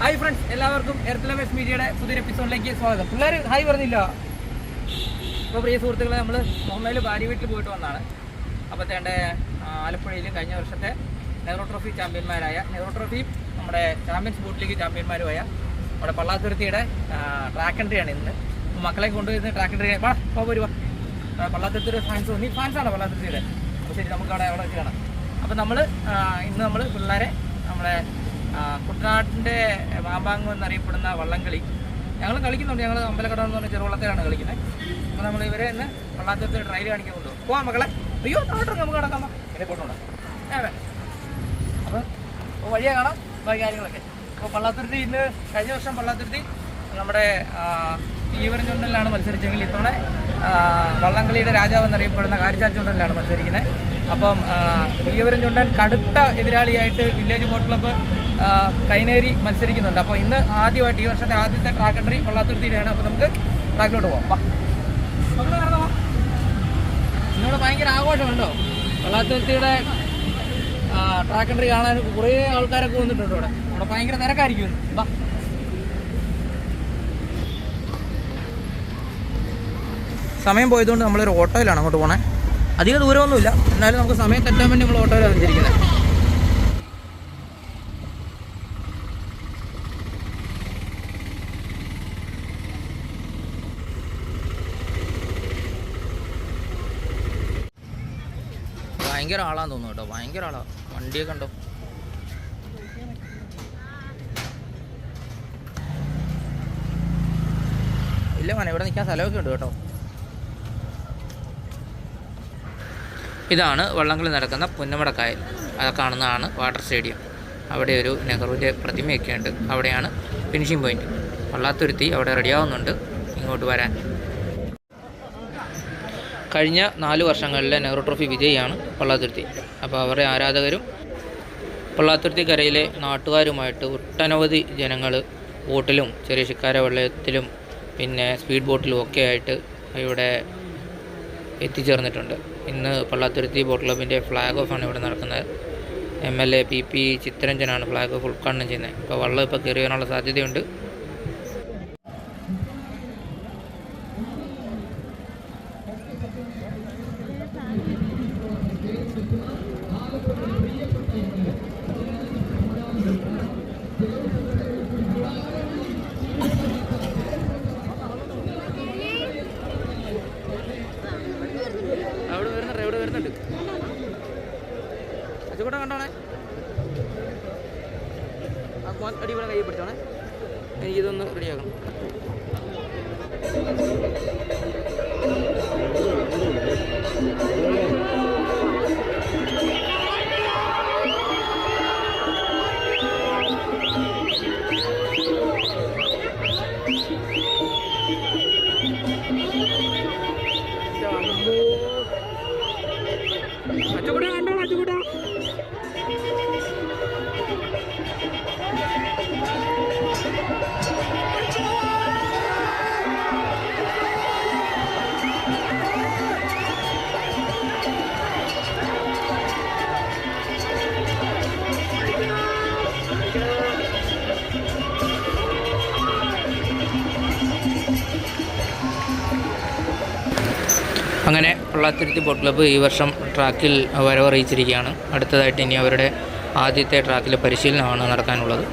Hi friends എല്ലാവർക്കും എർത്തലവേസ് മീഡിയയുടെ പുതിയൊരു എപ്പിസോഡിലേക്ക് സ്വാഗതം. പിള്ളേർ ഹായ് പറഞ്ഞില്ല. ഇപ്പോൾ പ്രിയ സുഹൃത്തുക്കളെ നമ്മൾ മുഹമ്മയിൽ ഭാര്യ വീട്ടിൽ പോയിട്ട് വന്നതാണ് തേണ്ട ആലപ്പുഴയിലും കഴിഞ്ഞ വർഷത്തെ നെഹ്റു ട്രോഫി ചാമ്പ്യന്മാരായ നെഹ്റു ട്രോഫി നമ്മുടെ ചാമ്പ്യൻസ് ബോട്ട് ലീഗ് ചാമ്പ്യന്മാരുമായ നമ്മുടെ പള്ളാത്തുരുത്തിയുടെ ട്രാക്ക് എൻട്രിയാണ് ഇന്ന്. മക്കളെ കൊണ്ടുവരുന്ന ട്രാക്ക് എൻട്രി വാ പോ വരുവാ പള്ളാത്തുരുത്തിയുടെ ഫാൻസ് തോന്നി ഫാൻസാണ് പള്ളാത്തുരുത്തിയുടെ? അപ്പോൾ ശരി നമുക്ക് അവിടെ അവിടെ വെച്ച് കാണാം. അപ്പോൾ നമ്മൾ ഇന്ന് നമ്മൾ പിള്ളേരെ നമ്മുടെ കുട്ടനാട്ടിന്റെ മാമ്പാങ്കം എന്നറിയപ്പെടുന്ന വള്ളംകളി. ഞങ്ങൾ കളിക്കുന്നുണ്ട്. ഞങ്ങൾ അമ്പലക്കട എന്ന് പറഞ്ഞ ചെറുവള്ളത്തിലാണ് കളിക്കുന്നത് അപ്പോൾ നമ്മൾ ഇവരെ ഇന്ന് വള്ളാത്തത്തെ ട്രയൽ കാണിക്കാൻ കൊണ്ടുപോകും. പോവാം മക്കളെ. അയ്യോ താഴോട്ട് നമുക്ക് കിടക്കാം എന്നെ കൊണ്ടുപോകണം അതെ അപ്പോൾ വഴിയെ കാണാം. ബാക്കി കാര്യങ്ങളൊക്കെ. അപ്പോൾ പള്ളാത്തുരുത്തി ഇന്ന് കഴിഞ്ഞ വർഷം പള്ളാത്തുരുത്തി നമ്മുടെ ഈവർ ചുണ്ടലിലാണ് മത്സരിച്ചെങ്കിൽ ഇത്തവണ വള്ളംകളിയുടെ രാജാവ് എന്നറിയപ്പെടുന്ന കാരിച്ചാൽ ചുണ്ടലിലാണ് മത്സരിക്കുന്നത് അപ്പം ഈവരൻ ചുണ്ടൻ കടുത്ത എതിരാളിയായിട്ട് വില്ലേജ് ബോട്ട് ക്ലബ്ബ് കൈനേരി മത്സരിക്കുന്നുണ്ട്. അപ്പോൾ ഇന്ന് ആദ്യമായിട്ട് ഈ വർഷത്തെ ആദ്യത്തെ ട്രാക്ക് എൻട്രി പള്ളാത്തുരുത്തിയിലാണ് അപ്പോൾ നമുക്ക് ട്രാക്കിലോട്ട് പോകാം വാ. മക്കൾ നടന്നോ? ഇന്നിവിടെ ഭയങ്കര ആഘോഷമുണ്ടോ? പള്ളാത്തുരുത്തിയുടെ ട്രാക്ക് എൻട്രി കാണാൻ കുറേ ആൾക്കാരൊക്കെ വന്നിട്ടുണ്ട് ഇവിടെ. ഇവിടെ ഭയങ്കര തിരക്കായിരിക്കും. സമയം പോയതുകൊണ്ട് നമ്മളൊരു ഓട്ടോയിലാണ് അങ്ങോട്ട് പോണേ. അധികം ദൂരമൊന്നുമില്ല. എന്നാലും നമുക്ക് സമയം തെറ്റാൻ വേണ്ടി നമ്മൾ ഓട്ടോയിലാണ് സഞ്ചരിക്കുന്നത് ഭയങ്കര ആളാന്ന് തോന്നുന്നു കേട്ടോ. ഭയങ്കര ആളാ വണ്ടിയൊക്കെ ഉണ്ടോ? ഇല്ല മോനെ ഇവിടെ നിൽക്കാൻ സ്ഥലമൊക്കെ ഉണ്ട് കേട്ടോ. ഇതാണ് വള്ളംകളി നടക്കുന്ന പുന്നമടക്കായൽ. അത് കാണുന്നതാണ് വാട്ടർ സ്റ്റേഡിയം. അവിടെ ഒരു നെഹ്റുവിന്റെ പ്രതിമയൊക്കെ ഉണ്ട്. അവിടെയാണ് ഫിനിഷിംഗ് പോയിന്റ്. വള്ളാത്തുരുത്തി അവിടെ റെഡിയാവുന്നുണ്ട് ഇങ്ങോട്ട് വരാൻ. കഴിഞ്ഞ നാല് വർഷങ്ങളിലെ നെഹ്റു ട്രോഫി വിജയിയാണ് പള്ളാത്തുരുത്തി. അപ്പോൾ അവരുടെ ആരാധകരും പള്ളാത്തുരുത്തി കരയിലെ നാട്ടുകാരുമായിട്ട് ഒട്ടനവധി ജനങ്ങൾ ബോട്ടിലും ചെറിയ ശിക്കാര വെള്ളത്തിലും പിന്നെ സ്പീഡ് ബോട്ടിലും ഒക്കെ ആയിട്ട് ഇവിടെ എത്തിച്ചേർന്നിട്ടുണ്ട്. ഇന്ന് പള്ളാത്തുരുത്തി ബോട്ട് ക്ലബിന്റെ ഫ്ലാഗ് ഓഫ് ആണ് ഇവിടെ നടക്കുന്നത്. M L A P P ചിത്തരഞ്ജനാണ് flag off ഉദ്ഘാടനം ചെയ്യുന്നത്. ഇപ്പോൾ വള്ളം ഇപ്പോൾ കയറി വരാനുള്ള സാധ്യതയുണ്ട്. മോൻ അടിപൊളി കൈ പിടിച്ചോണേ എനിക്കിതൊന്ന് റെഡിയാക്കണം അച്ചുകൂടെ അങ്ങനെ പള്ളാത്തുരുത്തി ബോട്ട് ക്ലബ്ബ് ഈ വർഷം ട്രാക്കിൽ വരവറിയിച്ചിരിക്കുകയാണ്. അടുത്തതായിട്ട് ഇനി അവരുടെ ആദ്യത്തെ ട്രാക്കിലെ പരിശീലനമാണ് നടക്കാനുള്ളത്.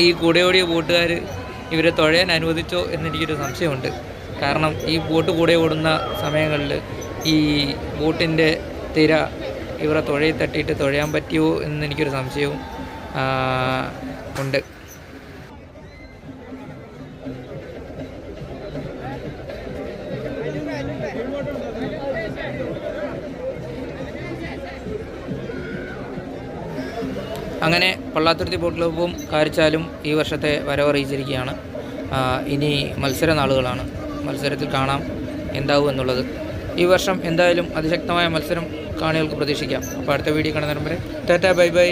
ഈ കൂടെ ഓടിയ ബോട്ടുകാർ ഇവരെ തുഴയാൻ അനുവദിച്ചോ എന്നെനിക്കൊരു സംശയമുണ്ട്. കാരണം ഈ ബോട്ട് കൂടെ ഓടുന്ന സമയങ്ങളിൽ ഈ ബോട്ടിന്റെ തിര ഇവരെ തുഴയിൽ തട്ടിയിട്ട് തുഴയാൻ പറ്റിയോ എന്നെനിക്കൊരു സംശയവും ഉണ്ട്. അങ്ങനെ പള്ളാത്തുരുത്തി ബോട്ട് ക്ലബ്ബും കാരിച്ചാലും ഈ വർഷത്തെ വരവറിയിച്ചിരിക്കുകയാണ്. ഇനി മത്സര നാളുകളാണ് മത്സരത്തിൽ കാണാം എന്താവും എന്നുള്ളത്. ഈ വർഷം എന്തായാലും അതിശക്തമായ മത്സരം കാണികൾക്ക് പ്രതീക്ഷിക്കാം. അപ്പോൾ അടുത്ത വീഡിയോ കാണുന്നവരെ ടാറ്റാ ബൈ ബൈ.